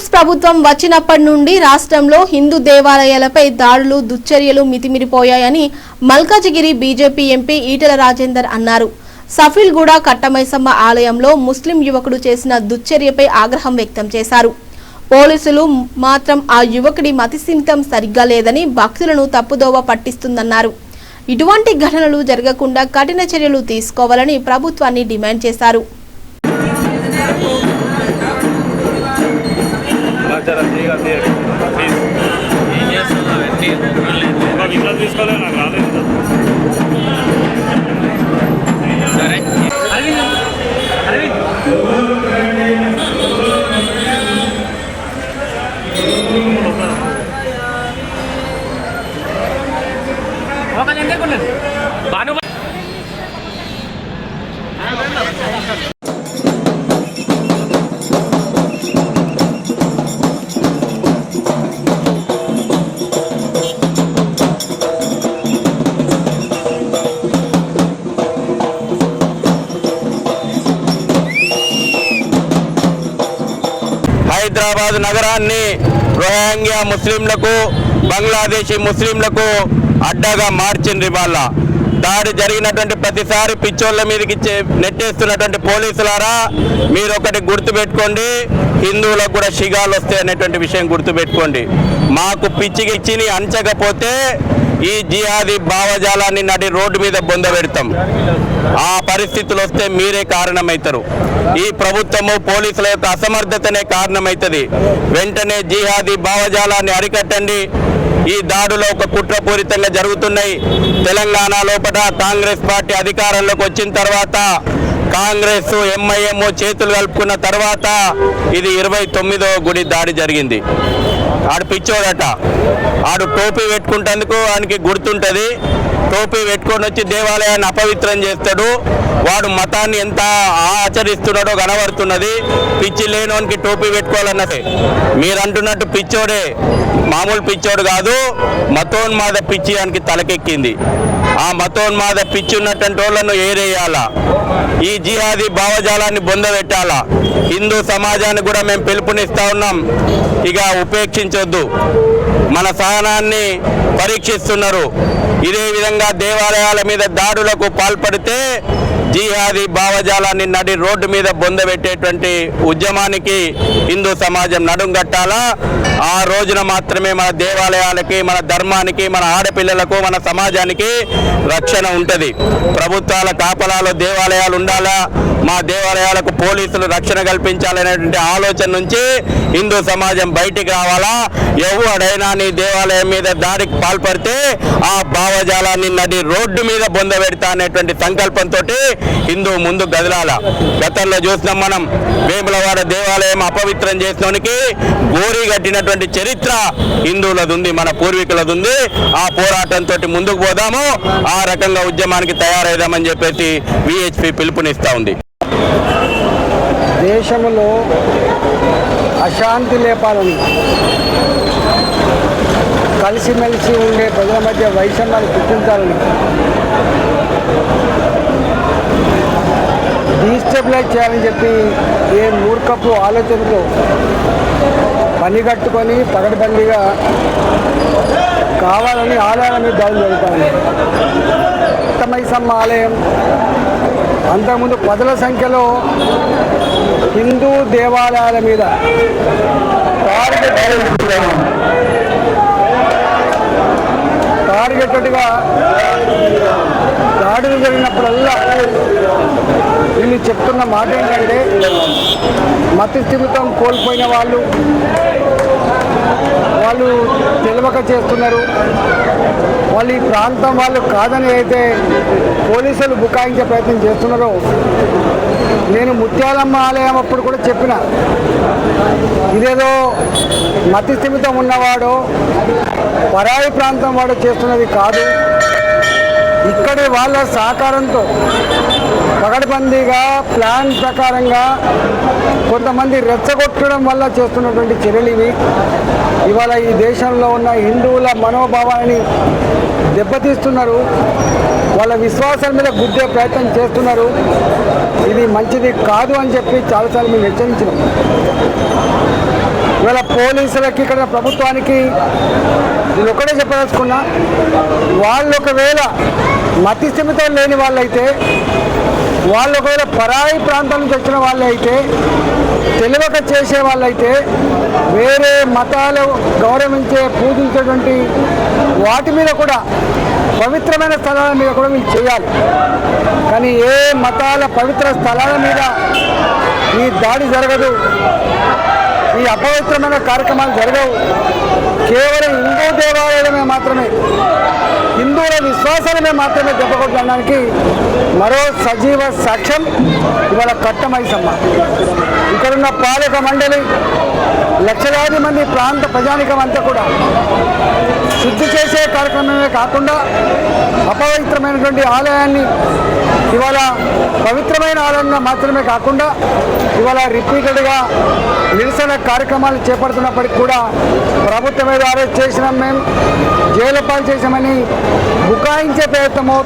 కాంగ్రెస్ ప్రభుత్వం వచ్చినప్పటి నుండి రాష్ట్రంలో హిందూ దేవాలయాలపై దాడులు దుశ్చర్యలు మితిమిరిపోయాయని మల్కాజిగిరి బీజేపీ ఎంపీ ఈటల రాజేందర్ అన్నారు. సఫీల్గూడ కట్టమైసమ్మ ఆలయంలో ముస్లిం యువకుడు చేసిన దుశ్చర్యపై ఆగ్రహం వ్యక్తం చేశారు. పోలీసులు మాత్రం ఆ యువకుడి మతిస్థిమితం సరిగ్గా లేదని భక్తులను తప్పుదోవ పట్టిస్తుందన్నారు. ఇటువంటి ఘటనలు జరగకుండా కఠిన చర్యలు తీసుకోవాలని ప్రభుత్వాన్ని డిమాండ్ చేశారు. ahorita las ligas de Y eso. Hyderabad నగరాన్ని రోహింగ్యా ముస్లింలకు బంగ్లాదేశీ ముస్లింలకు అడ్డగా మార్చింది వాళ్ళ దాడి జరిగినటువంటి ప్రతిసారి పిచ్చోళ్ళ మీదకి నెట్టేస్తున్నటువంటి పోలీసులారా మీరు ఒకటి గుర్తుపెట్టుకోండి హిందువులకు కూడా షిగాలు వస్తాయి అనేటువంటి విషయం గుర్తుపెట్టుకోండి. మాకు పిచ్చికి ఇచ్చిని అంచకపోతే ఈ జిహాదీ భావజాలాన్ని నడి రోడ్డు మీద బొందబెడతాం ఆ పరిస్థితులు వస్తే మీరే కారణమవుతారు ఈ ప్రభుత్వము పోలీసుల యొక్క అసమర్థతనే కారణమవుతుంది వెంటనే జిహాదీ భావజాలాన్ని అరికట్టండి. ఈ దాడులు ఒక కుట్రపూరితంగా జరుగుతున్నాయి. తెలంగాణ లోపల కాంగ్రెస్ పార్టీ అధికారంలోకి వచ్చిన తర్వాత కాంగ్రెస్ ఎంఐఎం చేతులు కలుపుకున్న తర్వాత ఇది ఇరవై తొమ్మిదో గుడి దాడి జరిగింది. ఆడు పిచ్చోడట. ఆడు టోపీ పెట్టుకుంటేందుకు ఆయనకి గుర్తుంటుంది. టోపీ పెట్టుకొని వచ్చి దేవాలయాన్ని అపవిత్రం చేస్తాడు. వాడు మతాన్ని ఎంత ఆచరిస్తున్నాడో కనబడుతున్నది. పిచ్చి లేనోనికి టోపీ పెట్టుకోవాలన్నది మీరు అంటున్నట్టు పిచ్చోడే. మామూలు పిచ్చోడు కాదు. మతోన్మాద పిచ్చి దానికి తలకెక్కింది. ఆ మతోన్మాద పిచ్చి ఉన్నటువంటి వాళ్ళను ఏరేయాలా. ఈ జిహాదీ భావజాలాన్ని బొందబెట్టాలా. హిందూ సమాజాన్ని కూడా మేము పిలుపునిస్తా ఉన్నాం. ఇక ఉపేక్షించొద్దు. మన సహనాన్ని పరీక్షిస్తున్నారు. ఇదే విధంగా దేవాలయాల మీద దాడులకు పాల్పడితే జీహాది భావజాలాన్ని నడి రోడ్డు మీద బొందబెట్టేటువంటి ఉద్యమానికి హిందూ సమాజం నడుంగట్టాలా ఆ రోజున మాత్రమే మన దేవాలయాలకి మన ధర్మానికి మన ఆడపిల్లలకు మన సమాజానికి రక్షణ ఉంటుంది. ప్రభుత్వాల కాపలాలో దేవాలయాలు ఉండాలా? మా దేవాలయాలకు పోలీసులు రక్షణ కల్పించాలనేటువంటి ఆలోచన నుంచి హిందూ సమాజం బయటికి రావాలా? ఎవడైనా నీ దేవాలయం మీద దాడికి పాల్పడితే ఆ భావజాలాన్ని నడి రోడ్డు మీద బొందబెడతా అనేటువంటి సంకల్పంతో హిందూ ముందు గదిలాల. గతంలో చూసినాం మనం వేములవాడ దేవాలయం అపవిత్రం చేసినోనికి కట్టినట్టు కట్టినటువంటి చరిత్ర హిందువులది ఉంది మన పూర్వీకులది ఉంది ఆ పోరాటంతో ముందుకు పోదాము. ఆ రకంగా ఉద్యమానికి తయారైదామని చెప్పేసి విహెచ్పి పిలుపునిస్తా ఉంది. దేశంలో అశాంతి లేపాలని కలిసిమెలిసి ఉండే ప్రజల మధ్య వైషమ్యాలు గుర్తించాలని డీస్టెబిలైజ్ చేయాలని చెప్పి ఏ మూర్ఖపు ఆలోచనతో పని కట్టుకొని పగడబందీగా కావాలని ఆలయాల మీద దాడులు జరుగుతాయి మైసమ్మ ఆలయం అంతకుముందు పదుల సంఖ్యలో హిందూ దేవాలయాల మీద టార్గెట్ టార్గెటెడ్గా దాడులు జరిగినప్పుడల్లా వీళ్ళు చెప్తున్న మాట ఏంటంటే మతి స్థిమితం కోల్పోయిన వాళ్ళు వాళ్ళు తెలియక చేస్తున్నారు. వాళ్ళు ఈ ప్రాంతం వాళ్ళు కాదని అయితే పోలీసులు బుకాయించే ప్రయత్నం చేస్తున్నారో. నేను ముత్యాలమ్మ ఆలయం అప్పుడు కూడా చెప్పిన ఇదేదో మతి స్థిమితం ఉన్నవాడో పరాయి ప్రాంతం వాడు చేస్తున్నది కాదు. ఇక్కడి వాళ్ళ సహకారంతో పగడబందీగా ప్లాన్ ప్రకారంగా కొంతమంది రెచ్చగొట్టడం వల్ల చేస్తున్నటువంటి చర్యలు ఇవి. ఇవాళ ఈ దేశంలో ఉన్న హిందువుల మనోభావాన్ని దెబ్బతీస్తున్నారు. వాళ్ళ విశ్వాసాల మీద గుద్దే ప్రయత్నం చేస్తున్నారు. ఇది మంచిది కాదు అని చెప్పి చాలాసార్లు మేము హెచ్చరించినాం. ఇవాళ పోలీసులకి ఇక్కడ ప్రభుత్వానికి నేను ఒకటే చెప్పదలుచుకున్నా వాళ్ళు ఒకవేళ మతి స్థిమితం లేని వాళ్ళైతే వాళ్ళు ఒకవేళ పరాయి ప్రాంతం నుంచి వచ్చిన వాళ్ళు అయితే తెలియక చేసే వాళ్ళైతే వేరే మతాలు గౌరవించే పూజించేటువంటి వాటి మీద కూడా పవిత్రమైన స్థలాల మీద కూడా మీరు చేయాలి. కానీ ఏ మతాల పవిత్ర స్థలాల మీద ఈ దాడి జరగదు. ఈ అపవిత్రమైన కార్యక్రమాలు జరగవు. కేవలం హిందూ దేవాలయమే మాత్రమే హిందువుల విశ్వాసాలమే మాత్రమే దెబ్బకొట్టడానికి మరో సజీవ సాక్ష్యం ఇవాళ కట్టమైసమ్మ. ఇక్కడున్న పాలక మండలి లక్షలాది మంది ప్రాంత ప్రజానికం అంతా కూడా శుద్ధి చేసే కార్యక్రమమే కాకుండా అపవిత్రమైనటువంటి ఆలయాన్ని ఇవాళ పవిత్రమైన ఆలయంగా మాత్రమే కాకుండా ఇవాళ రిపీటెడ్గా నిరసన కార్యక్రమాలు చేపడుతున్నప్పటికీ కూడా ప్రభుత్వం మీద అరెస్ట్ చేసినాం మేము జైలు పాలు చేసామని బుకాయించే ప్రయత్నమో